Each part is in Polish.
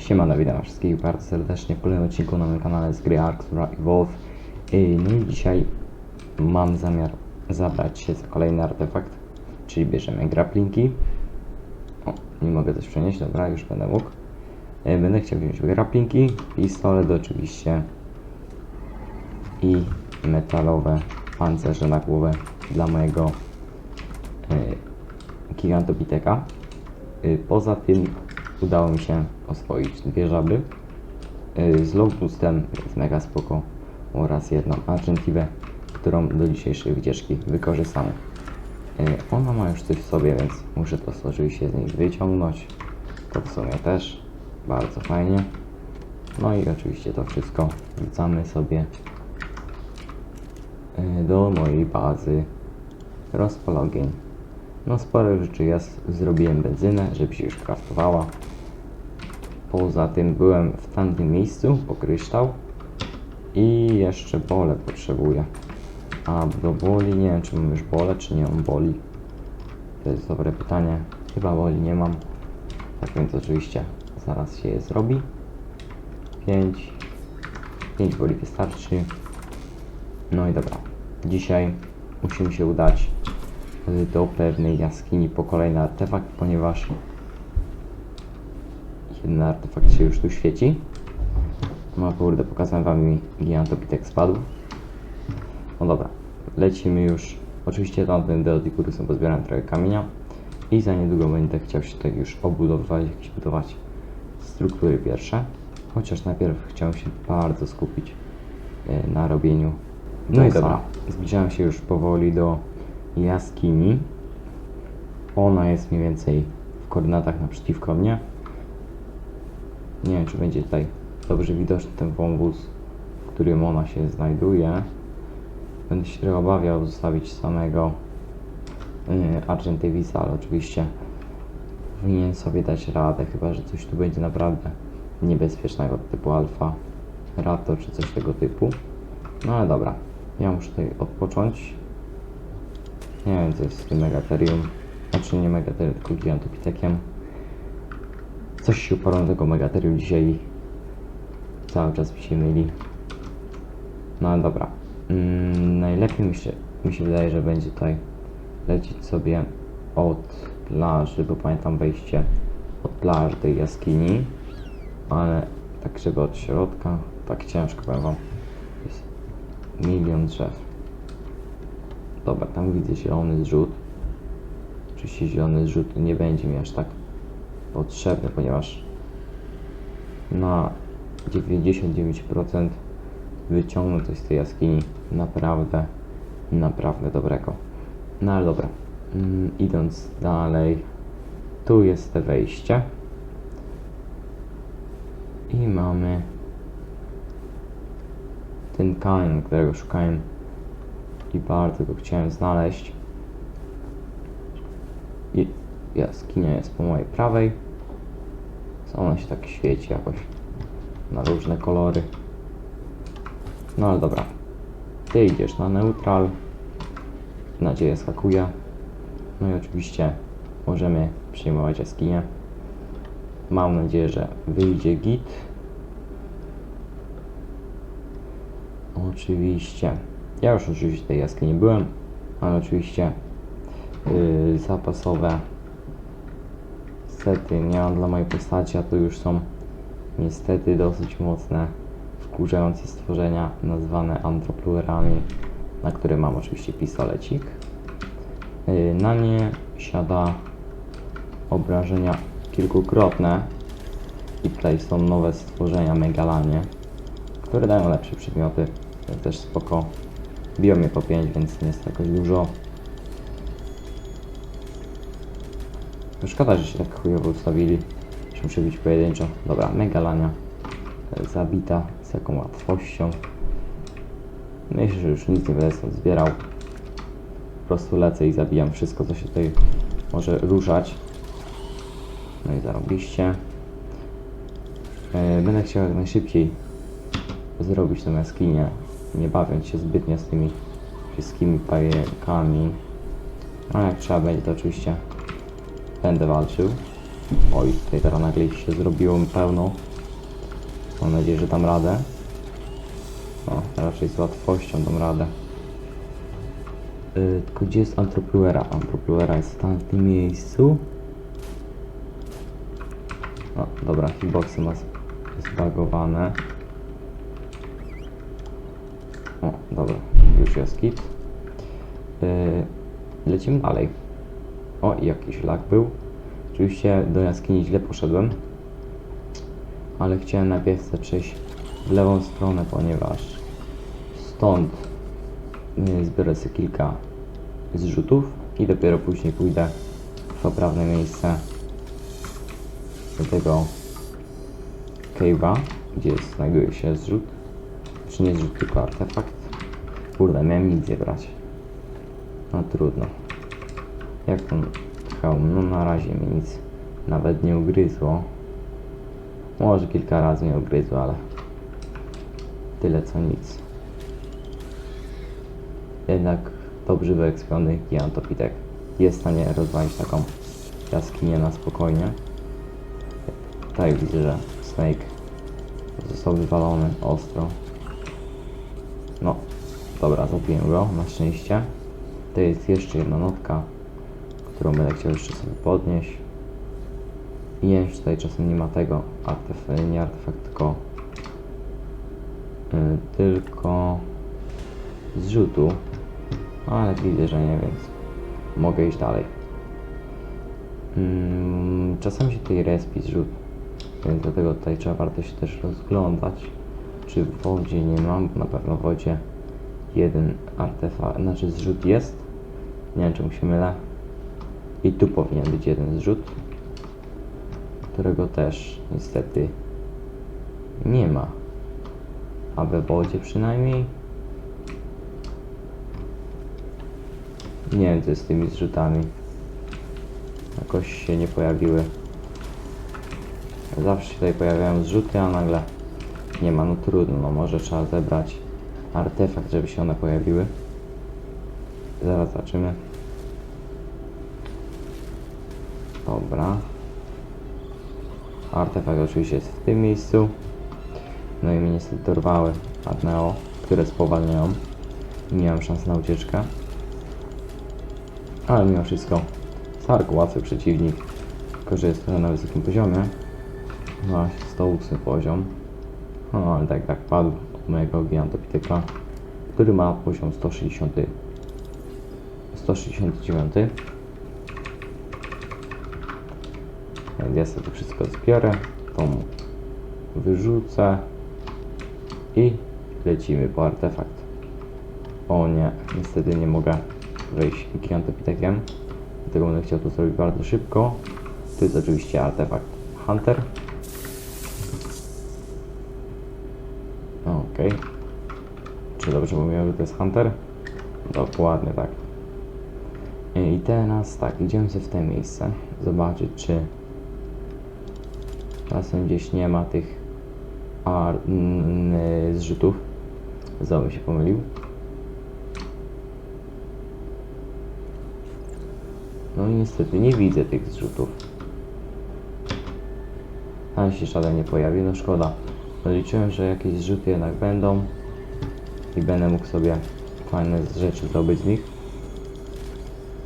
Siemano, witam wszystkich bardzo serdecznie w kolejnym odcinku na moim kanale z gry Survival Evolve. Yy, No i dzisiaj mam zamiar zabrać się za kolejny artefakt, czyli bierzemy grapplingi. O, nie mogę coś przenieść, dobra, już będę mógł. Yy, Będę chciał wziąć grapplingi, pistolet oczywiście i metalowe pancerze na głowę dla mojego yy, gigantopiteka. Poza tym udało mi się oswoić dwie żaby y, z logboostem, jest mega spoko, oraz jedną argentivę, którą do dzisiejszej wycieczki wykorzystamy. Y, Ona ma już coś w sobie, więc muszę to oczywiście z niej wyciągnąć. To w sumie też bardzo fajnie. No i oczywiście to wszystko wrzucamy sobie y, do mojej bazy rozpologień. No sporo rzeczy jest. Zrobiłem benzynę, żeby się już kraftowała. Poza tym byłem w tamtym miejscu po kryształ. I jeszcze bole potrzebuję. A do boli nie wiem czy mam już bole, czy nie mam boli. To jest dobre pytanie. Chyba boli nie mam. Tak więc oczywiście zaraz się je zrobi. 5 5 boli wystarczy. No i dobra. Dzisiaj musimy się udać do pewnej jaskini po kolejny artefakt, ponieważ jeden artefakt się już tu świeci. No kurde, pokazałem wam gigantopitek spadł. No dobra, lecimy już. Oczywiście tamten do Dikurusem pozbieram trochę kamienia i za niedługo będę chciał się tutaj już obudowywać, jakieś budować struktury pierwsze. Chociaż najpierw chciałem się bardzo skupić y, na robieniu. No i dobra, zbliżałem się już powoli do jaskini. Ona jest mniej więcej w koordynatach naprzeciwko mnie. Nie wiem, czy będzie tutaj dobrze widoczny ten wąwóz, w którym ona się znajduje. Będę się trochę obawiał zostawić samego yy, Argentevisa, ale oczywiście powinien sobie dać radę, chyba że coś tu będzie naprawdę niebezpiecznego typu alfa, raptor czy coś tego typu. No ale dobra, ja muszę tutaj odpocząć. Nie wiem co jest z tym Megatherium. Znaczy nie Megatherium, tylko Gigantopitekiem. Coś się uparło tego Megatherium dzisiaj. Cały czas mi się myli. No dobra. Mm, najlepiej mi się, mi się wydaje, że będzie tutaj lecieć sobie od plaży, bo pamiętam wejście od plaży tej jaskini. Ale tak żeby od środka, tak ciężko powiem wam. Jest milion drzew. Dobra, tam widzę zielony zrzut. Oczywiście zielony zrzut nie będzie mi aż tak potrzebny, ponieważ na 99% wyciągnę coś z tej jaskini naprawdę, naprawdę dobrego. No ale dobra, mm, idąc dalej, tu jest te wejście i mamy ten kamień, którego szukałem i bardzo go chciałem znaleźć. I jaskinia jest po mojej prawej. Ona się tak świeci jakoś na różne kolory. No ale dobra. Ty idziesz na neutral. Nadzieję skakuje. No i oczywiście możemy przyjmować jaskinię. Mam nadzieję, że wyjdzie git. Oczywiście. Ja już oczywiście tej jaskini byłem, ale oczywiście yy, zapasowe sety nie mam dla mojej postaci, a to już są niestety dosyć mocne, wkurzające stworzenia nazwane antropluerami, na które mam oczywiście pistolecik. Yy, na nie siada obrażenia kilkukrotne i tutaj są nowe stworzenia megalanie, które dają lepsze przedmioty, też spoko. Biją mnie po 5, więc nie jest to jakoś dużo. No Szkoda, że się tak chujowo ustawili. Muszę być pojedynczo. Dobra, megalania e, zabita z jaką łatwością. Myślę, że już nic nie będę stąd zbierał. Po prostu lecę i zabijam wszystko, co się tutaj może ruszać. No i zarobiście. E, Będę chciał jak najszybciej zrobić tą jaskinię, nie bawiąc się zbytnio z tymi wszystkimi pajekami. A jak trzeba będzie, to oczywiście będę walczył. Oj, tutaj teraz nagle się zrobiło mi pełno. Mam nadzieję, że dam radę. O, raczej z łatwością dam radę. Yy, tylko gdzie jest Antropluera? Antropluera jest w tamtym miejscu. O, dobra, hitboxy ma zbagowane. O, dobra, już jest kit. Yy, lecimy dalej. O, jakiś lag był. Oczywiście do jaskini źle poszedłem. Ale chciałem najpierw przejść w lewą stronę, ponieważ stąd yy, zbiorę sobie kilka zrzutów i dopiero później pójdę w poprawne miejsce do tego cave'a, gdzie znajduje się zrzut. Czy nie zrzut, tylko artefakt. Kurde, miałem nic brać. No trudno. Jak ten hełm? No na razie mi nic nawet nie ugryzło. Może kilka razy mnie ugryzło, ale tyle co nic. Jednak dobrze wyekspiony gigantopitek jest w stanie rozwalić taką jaskinię na spokojnie. Tak widzę, że Snake został wywalony ostro. No, dobra, zabiłem go, na szczęście. To jest jeszcze jedna notka, którą będę chciał jeszcze sobie podnieść. I nie wiem, czy tutaj czasem nie ma tego artefakt, nie artefakt, tylko yy, tylko zrzutu. Ale widzę, że nie, więc mogę iść dalej. Mm, czasem się tutaj respi zrzut, więc dlatego tutaj trzeba warto się też rozglądać, czy w wodzie nie mam, bo na pewno w wodzie jeden artefakt, znaczy zrzut jest. Nie wiem, czemu się mylę. I tu powinien być jeden zrzut, którego też niestety nie ma. A we wodzie przynajmniej. Nie wiem, co z tymi zrzutami. Jakoś się nie pojawiły. Zawsze się tutaj pojawiają zrzuty, a nagle nie ma. No trudno, no może trzeba zebrać artefakt, żeby się one pojawiły. Zaraz zobaczymy. Dobra. Artefakt oczywiście jest w tym miejscu. No i mnie niestety dorwały Adneo, które spowalniają. Nie mam szans na ucieczkę. Ale mimo wszystko Sark łatwy przeciwnik. Tylko, że jest na wysokim poziomie. No, 108 poziom. No, ale tak, tak padł od mojego Gigantopityka, który ma poziom 160. 169. Więc ja sobie to wszystko zbiorę, to mu wyrzucę i lecimy po artefakt. O nie, niestety nie mogę wejść gigantopitekiem, dlatego będę chciał to zrobić bardzo szybko. To jest oczywiście artefakt Hunter. Okej. Czy dobrze mówiłem, że to jest Hunter? Dokładnie tak. I teraz tak, idziemy sobie w te miejsce, zobaczyć czy czasem gdzieś nie ma tych zrzutów. Znowu się pomylił. No i niestety nie widzę tych zrzutów. Ale się żaden nie pojawi, no szkoda. No liczyłem, że jakieś zrzuty jednak będą i będę mógł sobie fajne rzeczy zdobyć z nich.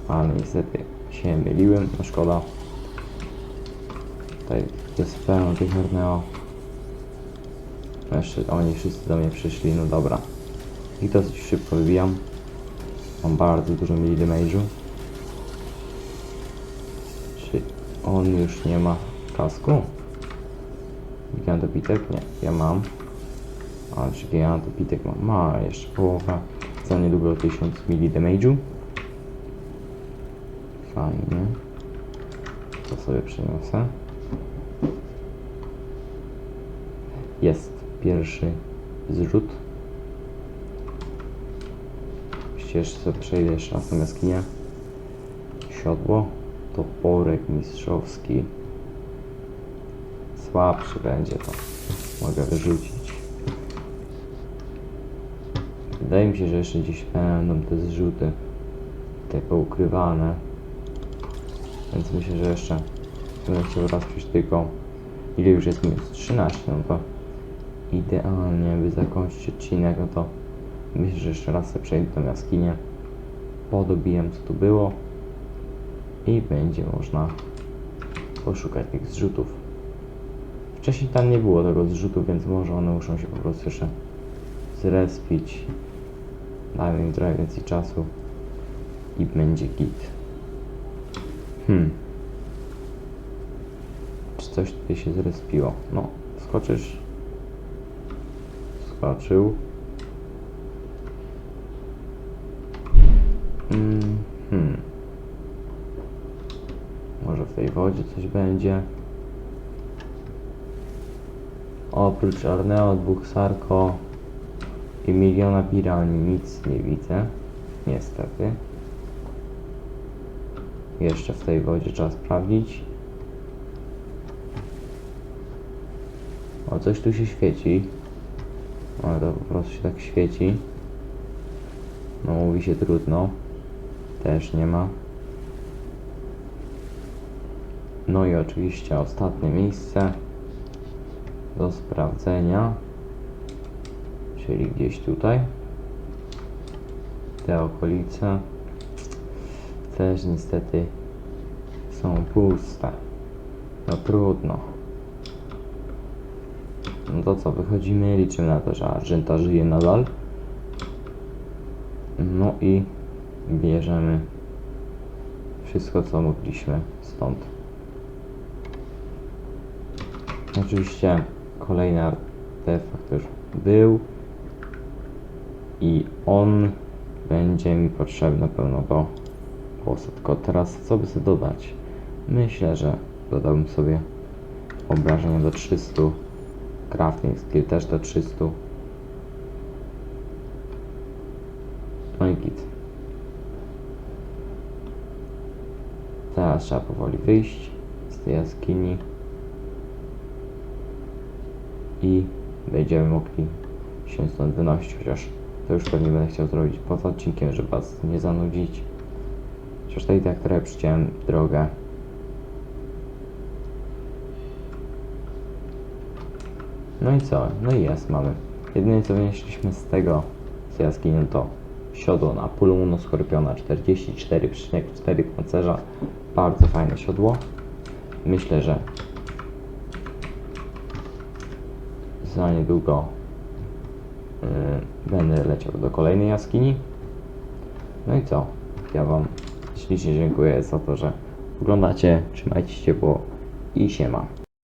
Ale niestety się myliłem, no szkoda. Tutaj jest pełno tych Arneo. No Jeszcze oni wszyscy do mnie przyszli, no dobra. I dosyć szybko wybijam. Mam bardzo dużo mili damage'u. Czy on już nie ma kasku? Gigantopitek? Nie, ja mam. A czy gigantopitek mam? Ma jeszcze połowę. Za niedługo 1000 mili damage'u. Fajnie. To sobie przeniosę. Jest pierwszy zrzut. Ścież przejdę jeszcze raz na jaskinię. Siodło. Toporek mistrzowski. Słabszy będzie to. Mogę wyrzucić. Wydaje mi się, że jeszcze gdzieś będą te zrzuty tutaj poukrywane. Więc myślę, że jeszcze będę chciał raz przejść tylko ile już jest minus 13, no to idealnie, by zakończyć odcinek, no to myślę, że jeszcze raz sobie przejdę tą jaskinię, podobiłem co tu było i będzie można poszukać tych zrzutów. Wcześniej tam nie było tego zrzutu, więc może one muszą się po prostu jeszcze zrespić. Dajmy im trochę więcej czasu i będzie git. Hmm. Czy coś tutaj się zrespiło? No, skoczysz. Mm, hmm. Może w tej wodzie coś będzie. Oprócz Arneo, dwóch Sarko i miliona pirani nic nie widzę. Niestety. Jeszcze w tej wodzie trzeba sprawdzić. O, coś tu się świeci. Ale to po prostu się tak świeci. No mówi się trudno. Też nie ma. No i oczywiście ostatnie miejsce do sprawdzenia. Czyli gdzieś tutaj. Te okolice też niestety są puste. No trudno. No to co, wychodzimy, liczymy na to, że Argenta żyje nadal. No i bierzemy wszystko co mogliśmy stąd. Oczywiście kolejny artefakt już był i on będzie mi potrzebny na pewno do głosu. Tylko teraz co by sobie dodać? Myślę, że dodałbym sobie obrażenia do 300 crafting skill też do 300 no i git teraz trzeba powoli wyjść z tej jaskini i będziemy mogli się stąd wynosić, chociaż to już pewnie będę chciał zrobić poza odcinkiem, żeby was nie zanudzić. Chociaż tutaj tak trochę przyciąłem drogę. No i co? No i jest, mamy. Jedyne co wynieśliśmy z tego z jaskini to siodło na pulmono skorpiona 44,4 pancerza. Bardzo fajne siodło. Myślę, że za niedługo yy, będę leciał do kolejnej jaskini. No i co? Ja Wam ślicznie dziękuję za to, że oglądacie. Trzymajcie się ciepło i siema.